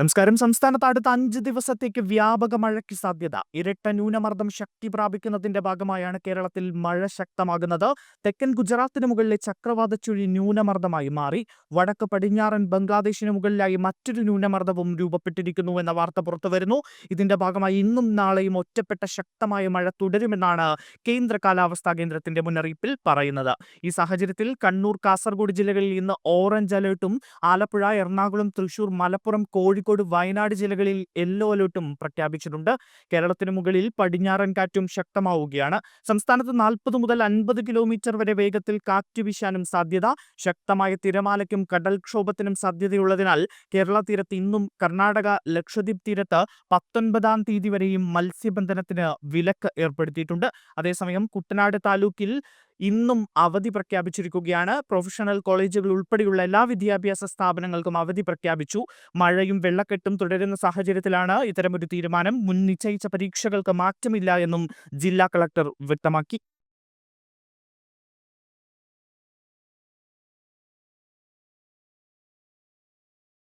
നമസ്കാരം. സംസ്ഥാനത്ത് അടുത്ത അഞ്ച് ദിവസത്തേക്ക് വ്യാപക മഴയ്ക്ക് സാധ്യത. ഇരട്ട ന്യൂനമർദ്ദം ശക്തി പ്രാപിക്കുന്നതിന്റെ ഭാഗമായാണ് കേരളത്തിൽ മഴ ശക്തമാകുന്നത്. തെക്കൻ ഗുജറാത്തിന് മുകളിലെ ചക്രവാത ചുഴി ന്യൂനമർദ്ദമായി മാറി. വടക്ക് പടിഞ്ഞാറൻ ബംഗ്ലാദേശിന് മുകളിലായി മറ്റൊരു ന്യൂനമർദ്ദവും രൂപപ്പെട്ടിരിക്കുന്നു എന്ന വാർത്ത പുറത്തുവരുന്നു. ഇതിന്റെ ഭാഗമായി ഇന്നും നാളെയും ഒറ്റപ്പെട്ട ശക്തമായ മഴ തുടരുമെന്നാണ് കേന്ദ്ര കാലാവസ്ഥാ കേന്ദ്രത്തിന്റെ മുന്നറിയിപ്പിൽ പറയുന്നത്. ഈ സാഹചര്യത്തിൽ കണ്ണൂർ കാസർഗോഡ് ജില്ലകളിൽ ഇന്ന് ഓറഞ്ച് അലേർട്ടും ആലപ്പുഴ എറണാകുളം തൃശൂർ മലപ്പുറം കോഴിക്കോട് വയനാട് ജില്ലകളിൽ യെല്ലോ അലേർട്ടും പ്രഖ്യാപിച്ചിട്ടുണ്ട്. കേരളത്തിന് മുകളിൽ പടിഞ്ഞാറൻ കാറ്റും ശക്തമാവുകയാണ്. സംസ്ഥാനത്ത് നാൽപ്പത് മുതൽ അൻപത് കിലോമീറ്റർ വരെ വേഗത്തിൽ കാറ്റ് വീശാനും സാധ്യത. ശക്തമായ തിരമാലയ്ക്കും കടൽക്ഷോഭത്തിനും സാധ്യതയുള്ളതിനാൽ കേരള തീരത്ത് ഇന്നും കർണാടക ലക്ഷദ്വീപ് തീരത്ത് പത്തൊൻപതാം തീയതി വരെയും മത്സ്യബന്ധനത്തിന് വിലക്ക് ഏർപ്പെടുത്തിയിട്ടുണ്ട്. അതേസമയം കുട്ടനാട് താലൂക്കിൽ ഇന്നും അവധി പ്രഖ്യാപിച്ചിരിക്കുകയാണ്. പ്രൊഫഷണൽ കോളേജുകൾ ഉൾപ്പെടെയുള്ള എല്ലാ വിദ്യാഭ്യാസ സ്ഥാപനങ്ങൾക്കും അവധി പ്രഖ്യാപിച്ചു. മഴയും വെള്ളക്കെട്ടും തുടരുന്ന സാഹചര്യത്തിലാണ് ഇത്തരമൊരു തീരുമാനം. മുൻ നിശ്ചയിച്ച പരീക്ഷകൾക്ക് മാറ്റമില്ല എന്നും ജില്ലാ കളക്ടർ വ്യക്തമാക്കി.